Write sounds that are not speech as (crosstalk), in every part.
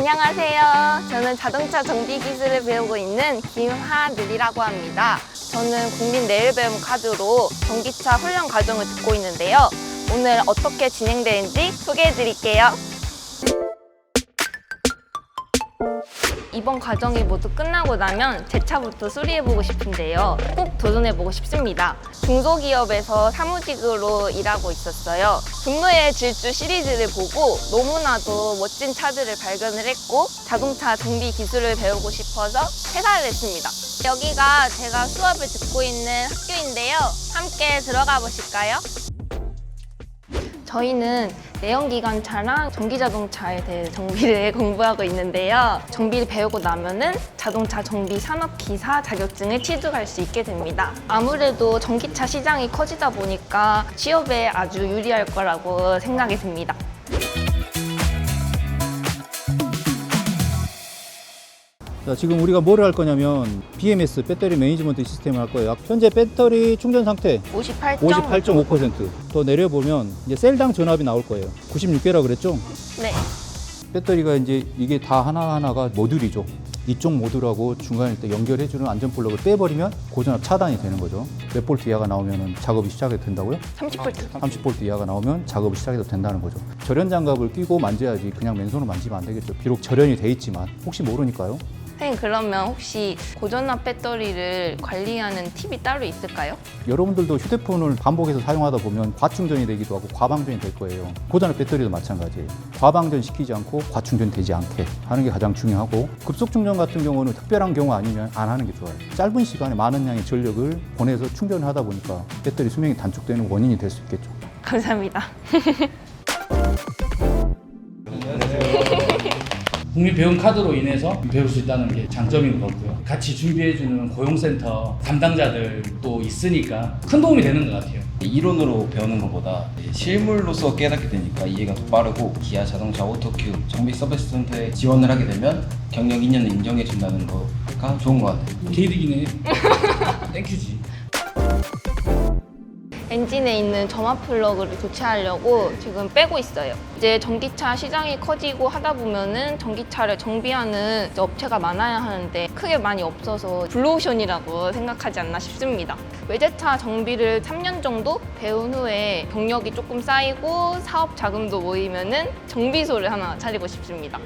안녕하세요. 저는 자동차 정비 기술을 배우고 있는 김하늘이라고 합니다. 저는 국민 내일 배움 카드로 전기차 훈련 과정을 듣고 있는데요. 오늘 어떻게 진행되는지 소개해 드릴게요. 이번 과정이 모두 끝나고 나면 제 차부터 수리해보고 싶은데요. 꼭 도전해보고 싶습니다. 중소기업에서 사무직으로 일하고 있었어요. 분노의 질주 시리즈를 보고 너무나도 멋진 차들을 발견을 했고 자동차 정비 기술을 배우고 싶어서 퇴사를 했습니다. 여기가 제가 수업을 듣고 있는 학교인데요. 함께 들어가 보실까요? 저희는 내연기관차랑 전기자동차에 대해 정비를 (laughs) 공부하고 있는데요. 정비를 배우고 나면은 자동차 정비 산업기사 자격증을 취득할 수 있게 됩니다. 아무래도 전기차 시장이 커지다 보니까 취업에 아주 유리할 거라고 생각이 듭니다. 자, 지금 우리가 뭐를 할 거냐면 BMS 배터리 매니지먼트 시스템을 할 거예요. 현재 배터리 충전 상태 58. 58.5%더 내려보면 이제 셀당 전압이 나올 거예요. 96개라 그랬죠? 네. 배터리가 이제 이게 다 하나하나가 모듈이죠. 이쪽 모듈하고 중간에 때 연결해주는 안전 플러그를 빼버리면 고전압 차단이 되는 거죠. 몇 볼트 이하가 나오면 작업이 시작이 된다고요? 30V. 30볼트 이하가 나오면 작업이 시작이 된다는 거죠. 절연 장갑을 끼고 만져야지 그냥 맨손으로 만지면 안 되겠죠. 비록 절연이 돼 있지만 혹시 모르니까요. 선생님 그러면 혹시 고전압 배터리를 관리하는 팁이 따로 있을까요? 여러분들도 휴대폰을 반복해서 사용하다 보면 과충전이 되기도 하고 과방전이 될 거예요. 고전압 배터리도 마찬가지예요. 과방전 시키지 않고 과충전 되지 않게 하는 게 가장 중요하고 급속 충전 같은 경우는 특별한 경우 아니면 안 하는 게 좋아요. 짧은 시간에 많은 양의 전력을 보내서 충전을 하다 보니까 배터리 수명이 단축되는 원인이 될 수 있겠죠. 감사합니다. 국민 배움 카드로 인해서 배울 수 있다는 게 장점인 거고요. 같이 준비해주는 고용센터 담당자들도 있으니까 큰 도움이 되는 것 같아요. 이론으로 배우는 것보다 실물로서 깨닫게 되니까 이해가 더 빠르고 기아 자동차 오토큐 정비 서비스 센터에 지원을 하게 되면 경력 2년을 인정해 준다는 거가 좋은 것 같아요. 개이득이네. 땡큐지. (laughs) 엔진에 있는 점화 플러그를 교체하려고 지금 빼고 있어요. 이제 전기차 시장이 커지고 하다 보면은 전기차를 정비하는 업체가 많아야 하는데 크게 많이 없어서 블루오션이라고 생각하지 않나 싶습니다. 외제차 정비를 3년 정도 배운 후에 경력이 조금 쌓이고 사업 자금도 모이면은 정비소를 하나 차리고 싶습니다.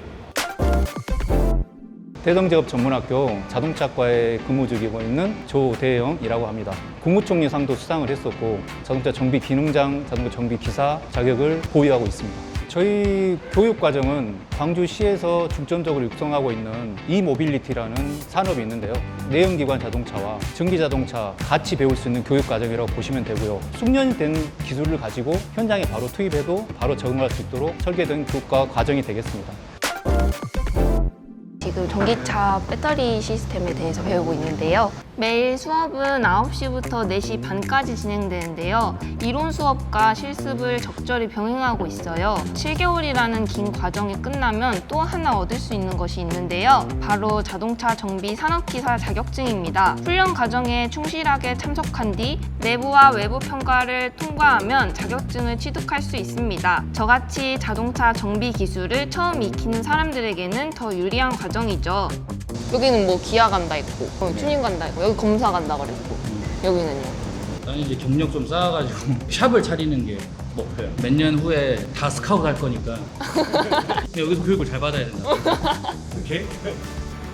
대성작업 전문학교 자동차과에 근무 중이고 있는 조대영이라고 합니다. 국무총리상도 수상을 했었고 자동차 정비 기능장, 자동차 정비 기사 자격을 보유하고 있습니다. 저희 교육 과정은 광주시에서 중점적으로 육성하고 있는 이모빌리티라는 산업이 있는데요. 내연기관 자동차와 전기 자동차 같이 배울 수 있는 교육 과정이라고 보시면 되고요. 숙련이 된 기술을 가지고 현장에 바로 투입해도 바로 적응할 수 있도록 설계된 교육과 과정이 되겠습니다. 지금 전기차 배터리 시스템에 대해서 배우고 있는데요. 매일 수업은 9시부터 4시 반까지 진행되는데요. 이론 수업과 실습을 적절히 병행하고 있어요. 7개월이라는 긴 과정이 끝나면 또 하나 얻을 수 있는 것이 있는데요. 바로 자동차 정비 산업기사 자격증입니다. 훈련 과정에 충실하게 참석한 뒤 내부와 외부 평가를 통과하면 자격증을 취득할 수 있습니다. 저같이 자동차 정비 기술을 처음 익히는 사람들에게는 더 유리한 과정 이죠. 여기는 뭐 기아 간다 있고 어, 튜닝 간다 있고 여기 검사 간다 그랬고 여기는요. 나는 이제 경력 좀 쌓아가지고 (laughs) 샵을 차리는 게 목표야. 몇 년 후에 다 스카우트 할 거니까. 근데 여기서 교육을 잘 받아야 된다. 오케이?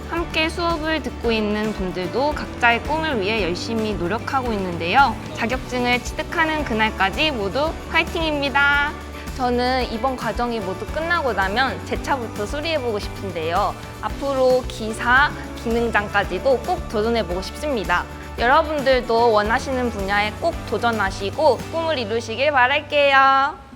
함께 수업을 듣고 있는 분들도 각자의 꿈을 위해 열심히 노력하고 있는데요. 자격증을 취득하는 그날까지 모두 화이팅입니다. 저는 이번 과정이 모두 끝나고 나면 제 차부터 수리해보고 싶은데요. 앞으로 기사, 기능장까지도 꼭 도전해보고 싶습니다. 여러분들도 원하시는 분야에 꼭 도전하시고 꿈을 이루시길 바랄게요.